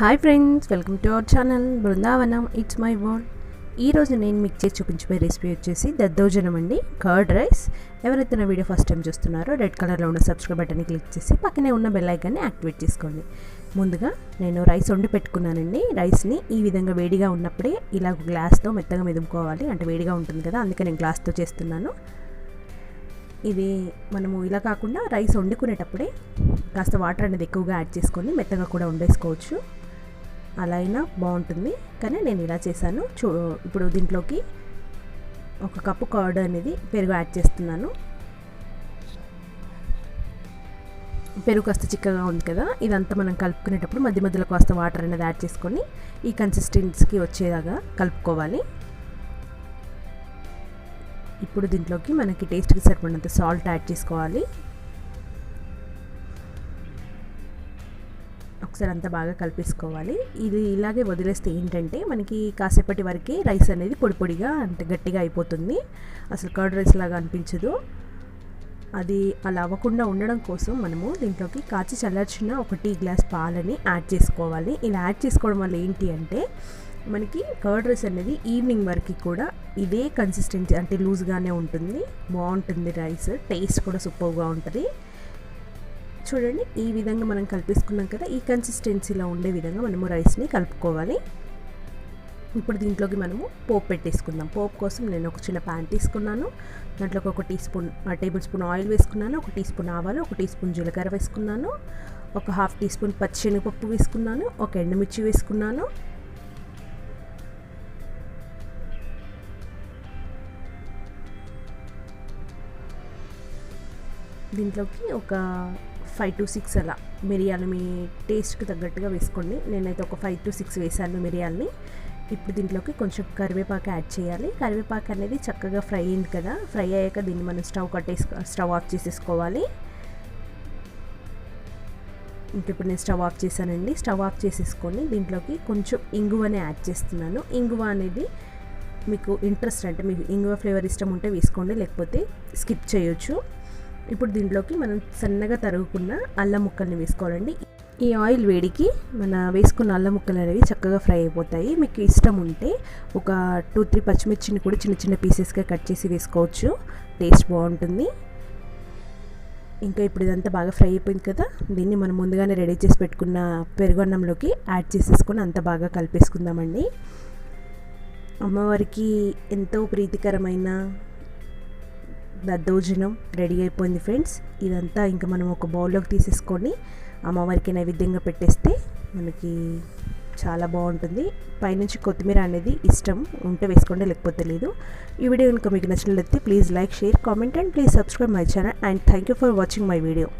Hi friends welcome to our channel Brindavanam it's my world. ఈరోజు నేను మీకు చేసి చూపించబోయే రెసిపీ వచ్చేసి దద్దోజనం అండి కర్డ్ రైస్. ఎవరైతే నా వీడియో ఫస్ట్ టైం చూస్తున్నారో రెడ్ కలర్లో ఉన్న సబ్స్క్రైబ్ బటన్ని క్లిక్ చేసి పక్కనే ఉన్న బెల్ ఐకాన్ని యాక్టివేట్ చేసుకోండి. ముందుగా నేను రైస్ వండి పెట్టుకున్నానండి. రైస్ని ఈ విధంగా వేడిగా ఉన్నప్పుడే ఇలా గ్లాస్తో మెత్తగా మెదుపుకోవాలి అంటే వేడిగా ఉంటుంది కదా అందుకే నేను గ్లాస్తో చేస్తున్నాను. ఇది మనము ఇలా కాకుండా రైస్ వండుకునేటప్పుడే కాస్త వాటర్ అనేది ఎక్కువగా యాడ్ చేసుకొని మెత్తగా కూడా వండేసుకోవచ్చు. అలా అయినా బాగుంటుంది. కానీ నేను ఇలా చేశాను. చూ ఇప్పుడు దీంట్లోకి ఒక కప్పు కర్డ్ అనేది పెరుగు యాడ్ చేస్తున్నాను. పెరుగు కాస్త చిక్కగా ఉంది కదా? ఇదంతా మనం కలుపుకునేటప్పుడు మధ్య మధ్యలో కాస్త వాటర్ అనేది యాడ్ చేసుకొని ఈ కన్సిస్టెన్సీకి వచ్చేలాగా కలుపుకోవాలి. ఇప్పుడు దీంట్లోకి మనకి టేస్ట్కి సరిపడినంత సాల్ట్ యాడ్ చేసుకోవాలి. ఒకసారి అంతా బాగా కలిపేసుకోవాలి. ఇది ఇలాగే వదిలేస్తే ఏంటంటే మనకి కాసేపటి వరకే రైస్ అనేది పొడి పొడిగా అంటే గట్టిగా అయిపోతుంది. అసలు కర్డ్ రైస్ లాగా అనిపించదు. అది అలా అవ్వకుండా ఉండడం కోసం మనము దీంట్లోకి కాచి చల్లార్చిన ఒక టీ గ్లాస్ పాలని యాడ్ చేసుకోవాలి. ఇలా యాడ్ చేసుకోవడం వల్ల ఏంటి అంటే మనకి కర్డ్ రైస్ అనేది ఈవినింగ్ వరకు కూడా ఇదే కన్సిస్టెన్సీ అంటే లూజ్గానే ఉంటుంది. బాగుంటుంది రైస్. టేస్ట్ కూడా సూపర్గా ఉంటుంది. చూడండి ఈ విధంగా మనం కలిపేసుకున్నాం కదా ఈ కన్సిస్టెన్సీలో ఉండే విధంగా మనము రైస్ని కలుపుకోవాలి. ఇప్పుడు దీంట్లోకి మనము పోపు పెట్టేసుకుందాం. పోపు కోసం నేను ఒక చిన్న ప్యాన్ తీసుకున్నాను. దాంట్లోకి ఒక teaspoon tablespoon oil వేసుకున్నాను ఒక టీ స్పూన్ ఆవాలు ఒక టీ స్పూన్ జీలకర్ర వేసుకున్నాను ఒక హాఫ్ టీ స్పూన్ పచ్చిశనగపప్పు వేసుకున్నాను ఒక ఎండుమిర్చి వేసుకున్నాను. దీంట్లోకి ఒక ఫైవ్ టు సిక్స్ అలా మిరియాలు మీ టేస్ట్కి తగ్గట్టుగా వేసుకోండి. నేనైతే ఒక ఫైవ్ టు సిక్స్ వేసాను మిరియాలని. ఇప్పుడు దీంట్లోకి కొంచెం కరివేపాకు యాడ్ చేయాలి. కరివేపాకు అనేది చక్కగా ఫ్రై అయింది కదా ఫ్రై అయ్యాక దీన్ని మనం స్టవ్ కట్టేసుకో స్టవ్ ఆఫ్ చేసేసుకోవాలి. ఇప్పుడు నేను స్టవ్ ఆఫ్ చేశానండి. స్టవ్ ఆఫ్ చేసేసుకొని దీంట్లోకి కొంచెం ఇంగువని యాడ్ చేస్తున్నాను. ఇంగువ అనేది మీకు ఇంట్రెస్ట్ అంటే మీకు ఇంగువ ఫ్లేవర్ ఇష్టం ఉంటే వేసుకోండి లేకపోతే స్కిప్ చేయొచ్చు. ఇప్పుడు దీంట్లోకి మనం సన్నగా తరుగుకున్న అల్లం ముక్కల్ని వేసుకోవాలండి. ఈ ఆయిల్ వేడికి మన వేసుకున్న అల్లం ముక్కలు అనేవి చక్కగా ఫ్రై అయిపోతాయి. మీకు ఇష్టం ఉంటే ఒక టూ త్రీ పచ్చిమిర్చిని కూడా చిన్న చిన్న పీసెస్గా కట్ చేసి వేసుకోవచ్చు. టేస్ట్ బాగుంటుంది. ఇంకా ఇప్పుడు ఇదంతా బాగా ఫ్రై అయిపోయింది కదా దీన్ని మనం ముందుగానే రెడీ చేసి పెట్టుకున్న పెరుగన్నంలోకి యాడ్ చేసేసుకొని అంత బాగా కలిపేసుకుందామండి. అమ్మవారికి ఎంతో ప్రీతికరమైన దద్దోజనం రెడీ అయిపోయింది ఫ్రెండ్స్. ఇదంతా ఇంకా మనం ఒక బౌల్లోకి తీసేసుకొని అమ్మవారికి నైవేద్యంగా పెట్టేస్తే మనకి చాలా బాగుంటుంది. పైనుంచి కొత్తిమీర అనేది ఇష్టం ఉంటే వేసుకోండి లేకపోతే లేదు. ఈ వీడియో కనుక మీకు నచ్చినట్లయితే please like share comment and please subscribe my channel and thank you for watching my video.